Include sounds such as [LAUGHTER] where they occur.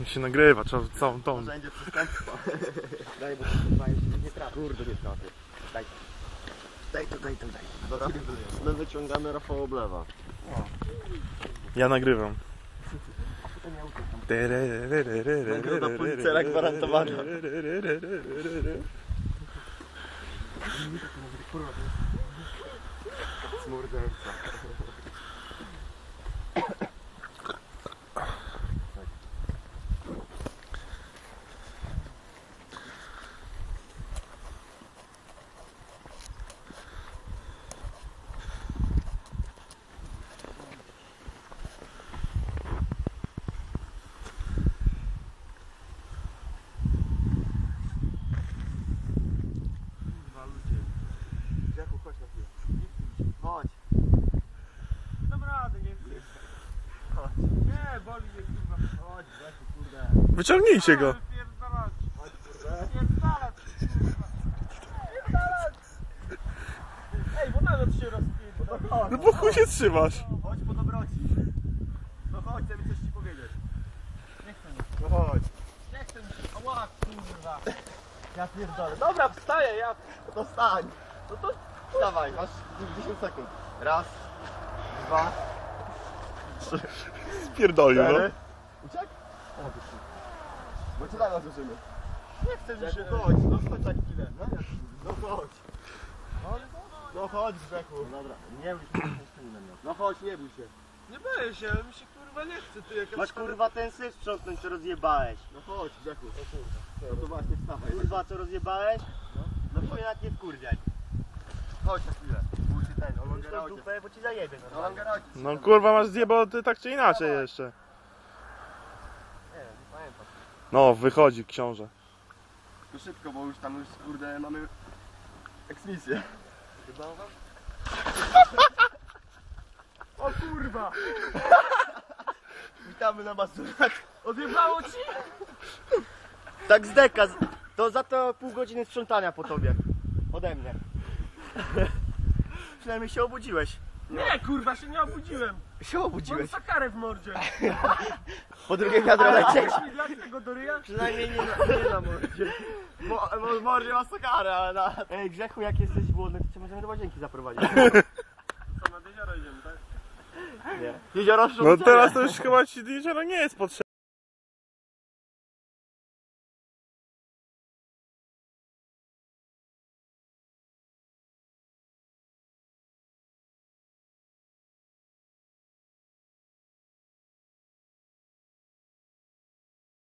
Niech się nagrywa, trzeba całą tą. Będzie przestępstwo. [LAUGHS] Daj, bo nie trafię. Kurde, nie trafię. Daj. Daj to, daj to, daj. Dobra, my wyciągamy Rafał Oblewa. Ja nagrywam. Nagroda Pulitzera gwarantowana. Smurderca. Jaku, chodź na chwilę. Chodź. Dam radę, nie wiem. Chodź. Nie, boli mnie kurwa. Chodź, Jaku, kurde. Wyciągnijcie go. Ej, bo nawet się rozpierdala. No bo chuj się trzymasz. Chodź po dobroci. No chodź, chcę mi coś ci powiedzieć. Nie chcę. No chodź. Nie chcę mi. Ała, kurwa. Ja pierdolę. Dobra, wstaję, ja... No to stań. No to... Dawaj, masz 10 sekund. Raz, dwa, Spierdolił, no. cztery. Uciek? O, ty kur- Bo cię dalej zasłyszymy. Nie chcę mi się... Chodź, no chodź za chwilę. No, no chodź. Ale to- No chodź, Grzechu. Dobra, nie bój się. No chodź, nie bój się. Nie boję się, ale mi się kurwa nie chce. Tu jakaś... Masz kurwa ten syf sprzątnąć, co rozjebałeś. No chodź, Grzechu. No kurwa. No to właśnie wstawaj. Kurwa, co rozjebałeś? No chuj na nie wkurwiaj. Chodź na chwilę. Bój się ten, o longeraucie. dupę, bo ci zajebie. No, longeraucie. No kurwa masz zjeboty tak czy inaczej jeszcze. No, wychodzi książę. To szybko, bo już tam już kurde mamy eksmisję. O kurwa! Witamy na Mazurach. Odjebało ci? Tak z deka. To za to pół godziny sprzątania po tobie. Ode mnie. [LAUGHS] Przynajmniej się obudziłeś. Nie, kurwa, się nie obudziłem. Się Mam obudziłeś. sakarę w mordzie. [LAUGHS] Po drugie wiadro lecieć. Weź mi dlatego do ryja. Przynajmniej nie na, nie na mordzie. Mo, mo, może ma sakarę, ale na... Ej Grzechu, jak jesteś głodny, to cię możemy do łazienki zaprowadzić. Co, nad jezioro idziemy, tak? Nie. Jezioro No teraz to już chyba ci jezioro nie jest potrzebne.